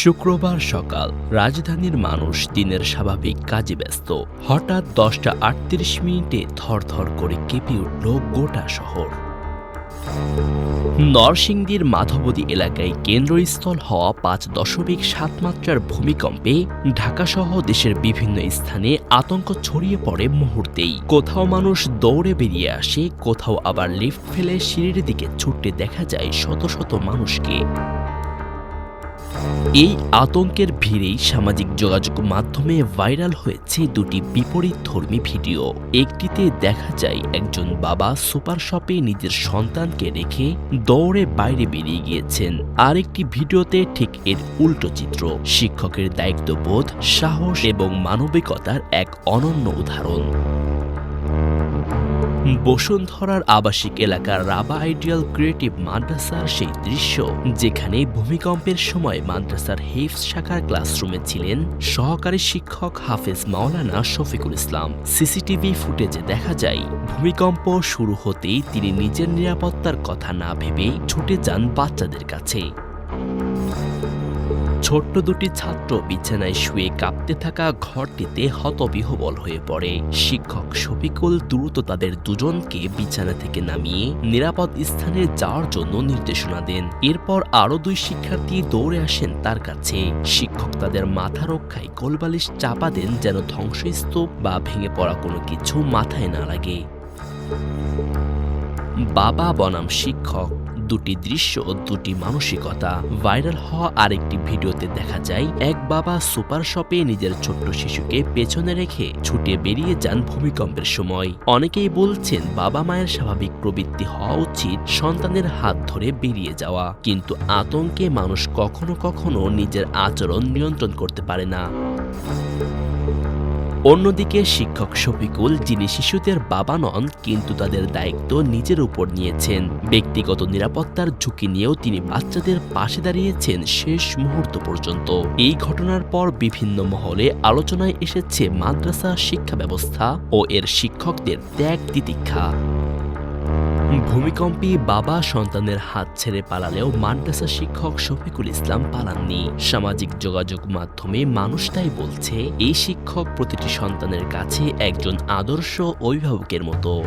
শুক্রবার সকাল রাজধানীর মানুষ দিনের স্বাভাবিক কাজে ব্যস্ত। হঠাৎ দশটা আটত্রিশ মিনিটে থরথর করে কেঁপে উঠল গোটা শহর। নরসিংদীর মাধবদী এলাকায় কেন্দ্রস্থল হওয়া পাঁচ দশমিক সাত মাত্রার ভূমিকম্পে ঢাকাসহ দেশের বিভিন্ন স্থানে আতঙ্ক ছড়িয়ে পড়ে মুহূর্তেই। কোথাও মানুষ দৌড়ে বেরিয়ে আসে, কোথাও আবার লিফট ফেলে সিঁড়ির দিকে ছুটতে দেখা যায় শত শত মানুষকে। এই আতঙ্কের ভিড়েই সামাজিক যোগাযোগ মাধ্যমে ভাইরাল হয়েছে দুটি বিপরীত ধর্মী ভিডিও। একটিতে দেখা যায় একজন বাবা সুপার শপে নিজের সন্তানকে রেখে দৌড়ে বাইরে বেরিয়ে গিয়েছেন। আরেকটি ভিডিওতে ঠিক এর উল্টো চিত্র। শিক্ষকের দায়িত্ববোধ, সাহস এবং মানবিকতার এক অনন্য উদাহরণ। বসুন্ধরার আবাসিক এলাকার রাবা আইডিয়াল ক্রিয়েটিভ মাদ্রাসার সেই দৃশ্য, যেখানে ভূমিকম্পের সময় মাদ্রাসার হেফস শাখার ক্লাসরুমে ছিলেন সহকারী শিক্ষক হাফেজ মাওলানা শফিকুল ইসলাম। সিসিটিভি ফুটেজে দেখা যায়, ভূমিকম্প শুরু হতেই তিনি নিজের নিরাপত্তার কথা না ভেবে ছুটে যান বাচ্চাদের কাছে। ছোট্ট দুটি ছাত্র বিছানায় শুয়ে কাঁপতে থাকা ঘরটিতে হতবিহবল হয়ে পড়ে। শিক্ষক শফিকুল দ্রুত তাদের দুজনকে বিছানা থেকে নামিয়ে নিরাপদ স্থানে যাওয়ার জন্য নির্দেশনা দেন। এরপর আরও দুই শিক্ষার্থী দৌড়ে আসেন তার কাছে। শিক্ষক তাদের মাথা রক্ষায় কোলবালিশ চাপা দেন যেন ধ্বংসস্তূপ বা ভেঙে পড়া কোনো কিছু মাথায় না লাগে। বাবা বনাম শিক্ষক দুটি দৃশ্য দুটি মানসিকতা ভাইরাল হওয়া আরেকটি ভিডিওতে দেখা যায়, এক বাবা সুপার শপে নিজের ছোট্ট শিশুকে পেছনে রেখে ছুটে বেরিয়ে যান ভূমিকম্পের সময়। অনেকেই বলছেন বাবা মায়ের স্বাভাবিক প্রবৃত্তি হওয়া উচিত সন্তানের হাত ধরে বেরিয়ে যাওয়া। কিন্তু আতঙ্কে মানুষ কখনো কখনো নিজের আচরণ নিয়ন্ত্রণ করতে পারে না। অন্যদিকে শিক্ষক শফিকুল, যিনি শিশুদের বাবা নন, কিন্তু তাদের দায়িত্ব নিজের উপর নিয়েছেন। ব্যক্তিগত নিরাপত্তার ঝুঁকি নিয়েও তিনি বাচ্চাদের পাশে দাঁড়িয়েছেন শেষ মুহূর্ত পর্যন্ত। এই ঘটনার পর বিভিন্ন মহলে আলোচনায় এসেছে মাদ্রাসা শিক্ষা ব্যবস্থা ও এর শিক্ষকদের ত্যাগ তিতিক্ষা ভূমিকম্পে বাবা সন্তানের হাত ছেড়ে পালালেও মাদ্রাসা শিক্ষক শফিকুল ইসলাম পালাননি। সামাজিক যোগাযোগ মাধ্যমে মানুষটাই বলছে, এই শিক্ষক প্রতিটি সন্তানের কাছে একজন আদর্শ অভিভাবকের মতো।